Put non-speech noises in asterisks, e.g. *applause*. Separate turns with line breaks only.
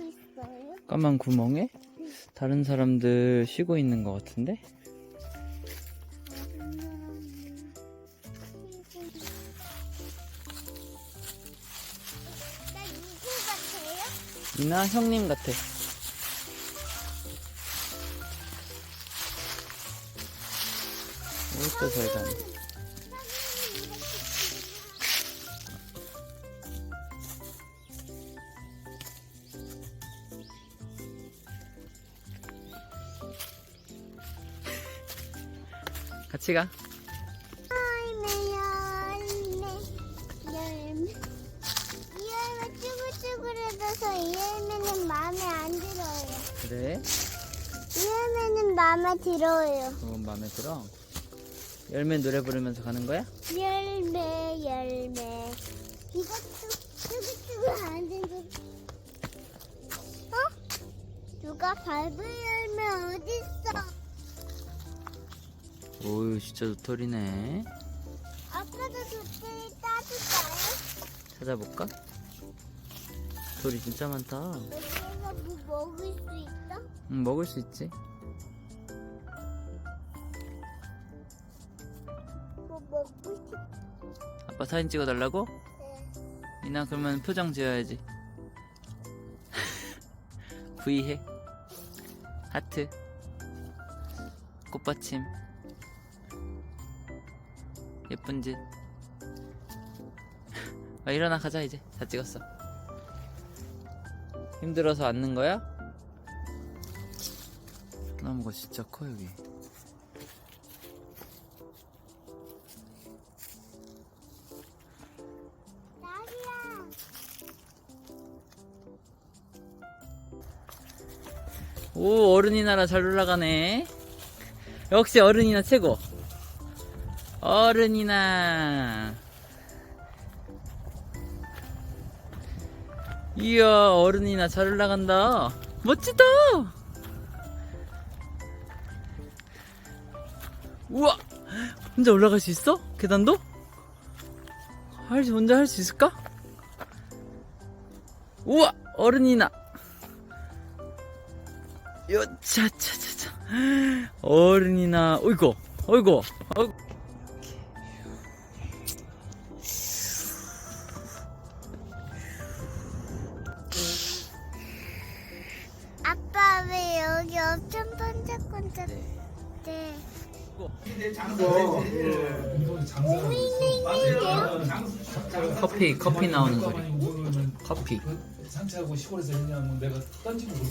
있어요?
까만 구멍에 다른 사람들 쉬고 있는 것 같은데?
나 누구 같아요?
이나 형님 같아. 이것도 잘 가네. 같이 가.
열매 열매 열매 이 열매 쭈글쭈글해져서 이 열매는 마음에 안 들어요
그래?
이 열매는 마음에 들어요
그건 마음에 들어. 열매 노래 부르면서 가는 거야?
열매 열매 이것도 쭈글쭈글 안 되고 어? 누가 밟은 열매 어딨어?
오유 진짜 도토리네.
아빠도 도토리 따줄까요?
찾아볼까? 도토리 진짜 많다.
뭐 먹을 수 있어?
응, 먹을 수 있지.
뭐 먹고 싶어?
아빠 사진 찍어달라고?
네.
이나 그러면 표정 지어야지. *laughs* V해. 하트. 꽃받침. 예쁜 짓. 아, 일어나 가자 이제. 다 찍었어. 힘들어서 앉는 거야? 나무가 진짜 커 여기. 오 어른이 나라 잘 올라가네 역시 어른이나 최고 어른이나 이야 어른이나 잘 올라간다 멋지다 우와 혼자 올라갈 수 있어? 계단도? 할 수, 혼자 할 수 있을까? 우와 어른이나 요, 차, 차, 차, 차. 어른이나, 어이구, 어이구, 어이구.
돼?
커피, 커피 나오는 소리. 커피.
산책하고 시골에서 뭐 내가 던지고